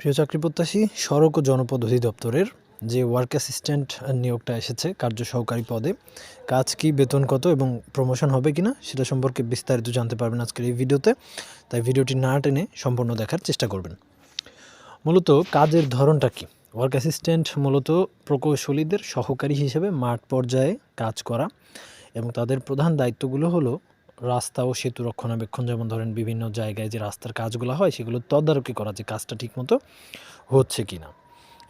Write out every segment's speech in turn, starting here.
প্রিয় চাকরি প্রত্যাশী, সড়ক ও জনপদ অধিদপ্তরের যে ওয়ার্ক অ্যাসিস্ট্যান্ট নিয়োগটা এসেছে কার্য সহকারী পদে, কাজ কি, বেতন কত এবং প্রমোশন হবে কিনা সেটা সম্পর্কে বিস্তারিত জানতে পারবেন আজকের এই ভিডিওতে। তাই ভিডিওটি না টেনে সম্পূর্ণ দেখার চেষ্টা করবেন। মূলত কাজের ধরনটা কি? ওয়ার্ক অ্যাসিস্ট্যান্ট মূলত প্রকৌশলীদের সহকারী হিসেবে মাঠ পর্যায়ে কাজ করা এবং তাদের প্রধান দায়িত্বগুলো হলো রাস্তা ও সেতু রক্ষণাবেক্ষণ, যেমন ধরেন বিভিন্ন জায়গায় যে রাস্তার কাজগুলো হয়, সেগুলো তদারকি করা যে কাজটা ঠিকমতো হচ্ছে কি না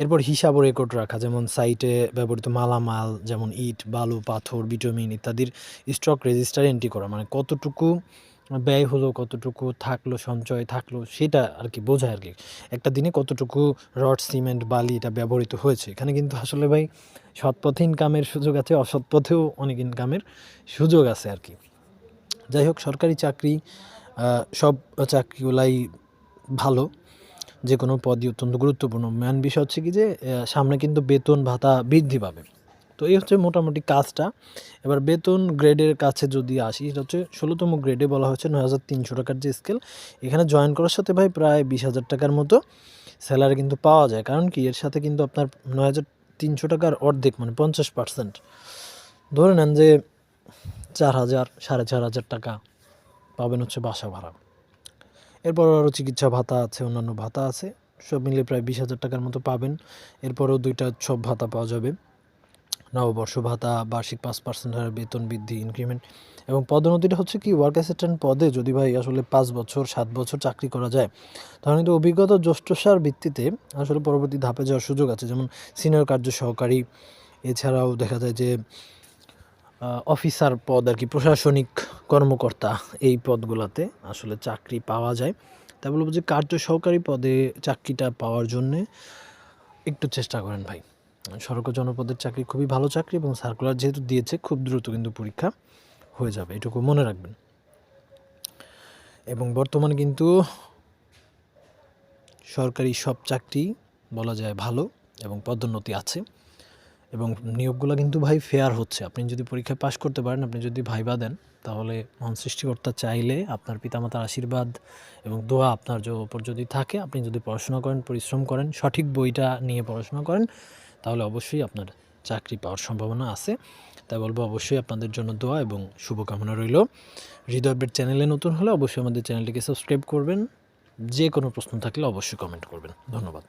এরপর হিসাব ও রেকর্ড রাখা, যেমন সাইটে ব্যবহৃত মালামাল, যেমন ইট, বালু, পাথর ভিটামিন ইত্যাদির স্টক রেজিস্টার এন্ট্রি করা মানে কতটুকু ব্যয় হলো, কতটুকু থাকল, সঞ্চয় থাকল, সেটা আর কি বোঝায় আর কি একটা দিনে কতটুকু রড, সিমেন্ট, বালি এটা ব্যবহৃত হয়েছে। এখানে কিন্তু আসলে ভাই সৎপথে ইনকামের সুযোগ আছে অসৎ পথেও অনেক ইনকামের সুযোগ আছে আর কি যাই হোক, সরকারি চাকরি সব চাকরিগুলাই ভালো, যে কোনো পদই অত্যন্ত গুরুত্বপূর্ণ। মেন বিষয় হচ্ছে কি যে সামনে কিন্তু বেতন ভাতা বৃদ্ধি পাবে। তো এই হচ্ছে মোটামুটি কাজটা। এবার বেতন গ্রেডের কাছে যদি আসি, এটা হচ্ছে ষোলোতম গ্রেডে বলা হচ্ছে নয় হাজার তিনশো টাকার যে স্কেল, এখানে জয়েন করার সাথে ভাই প্রায় বিশ হাজার টাকার মতো স্যালারি কিন্তু পাওয়া যায়। কারণ কি, এর সাথে কিন্তু আপনার নয় হাজার তিনশো টাকার অর্ধেক মানে পঞ্চাশ পার্সেন্ট। ধরে নেন যে চার হাজার, সাড়ে চার হাজার টাকা পাবেন হচ্ছে বাসা ভাড়া। এরপর আরও চিকিৎসা ভাতা আছে, অন্যান্য ভাতা আছে, সব মিলিয়ে প্রায় বিশ হাজার টাকার মতো পাবেন। এরপরেও দুইটা সব ভাতা পাওয়া যাবে। নববর্ষ ভাতা, বার্ষিক পাঁচ পার্সেন্ট হারে বেতন বৃদ্ধি ইনক্রিমেন্ট এবং পদোন্নতিটা হচ্ছে কি ওয়ার্ক অ্যাসিস্ট্যান্ট পদে যদি ভাই আসলে পাঁচ বছর, সাত বছর চাকরি করা যায়, তাহলে কিন্তু অভিজ্ঞতা জ্যেষ্ঠসার ভিত্তিতে আসলে পরবর্তী ধাপে যাওয়ার সুযোগ আছে। যেমন সিনিয়র কার্য সহকারী, এছাড়াও দেখা যায় যে অফিসার পদ আর কি, প্রশাসনিক কর্মকর্তা এই পদগুলোতে আসলে চাকরি পাওয়া যায়। তাই বলব যে কার্য সহকারী পদে চাকরিটা পাওয়ার জন্যে একটু চেষ্টা করেন ভাই। সড়ক জনপদের চাকরি খুবই ভালো চাকরি এবং সার্কুলার যেহেতু দিয়েছে, খুব দ্রুত কিন্তু পরীক্ষা হয়ে যাবে, এটুকু মনে রাখবেন। এবং বর্তমানে কিন্তু সরকারি সব চাকরি বলা যায় ভালো এবং পদোন্নতি আছে। এবং নিয়োগগুলো কিন্তু ভাই ফেয়ার হচ্ছে। আপনি যদি পরীক্ষায় পাশ করতে পারেন, আপনি যদি ভাইবা দেন, তাহলে মহান সৃষ্টিকর্তা চাইলে আপনার পিতামাতার আশীর্বাদ এবং দোয়া আপনার ওপর যদি থাকে, আপনি যদি পড়াশোনা করেন, পরিশ্রম করেন, সঠিক বইটা নিয়ে পড়াশোনা করেন, তাহলে অবশ্যই আপনার চাকরি পাওয়ার সম্ভাবনা আছে। তাই বলব, অবশ্যই আপনাদের জন্য দোয়া এবং শুভকামনা রইল। হৃদয় চ্যানেলে নতুন হলে অবশ্যই আমাদের চ্যানেলটিকে সাবস্ক্রাইব করবেন। যে কোনো প্রশ্ন থাকলে অবশ্যই কমেন্ট করবেন। ধন্যবাদ।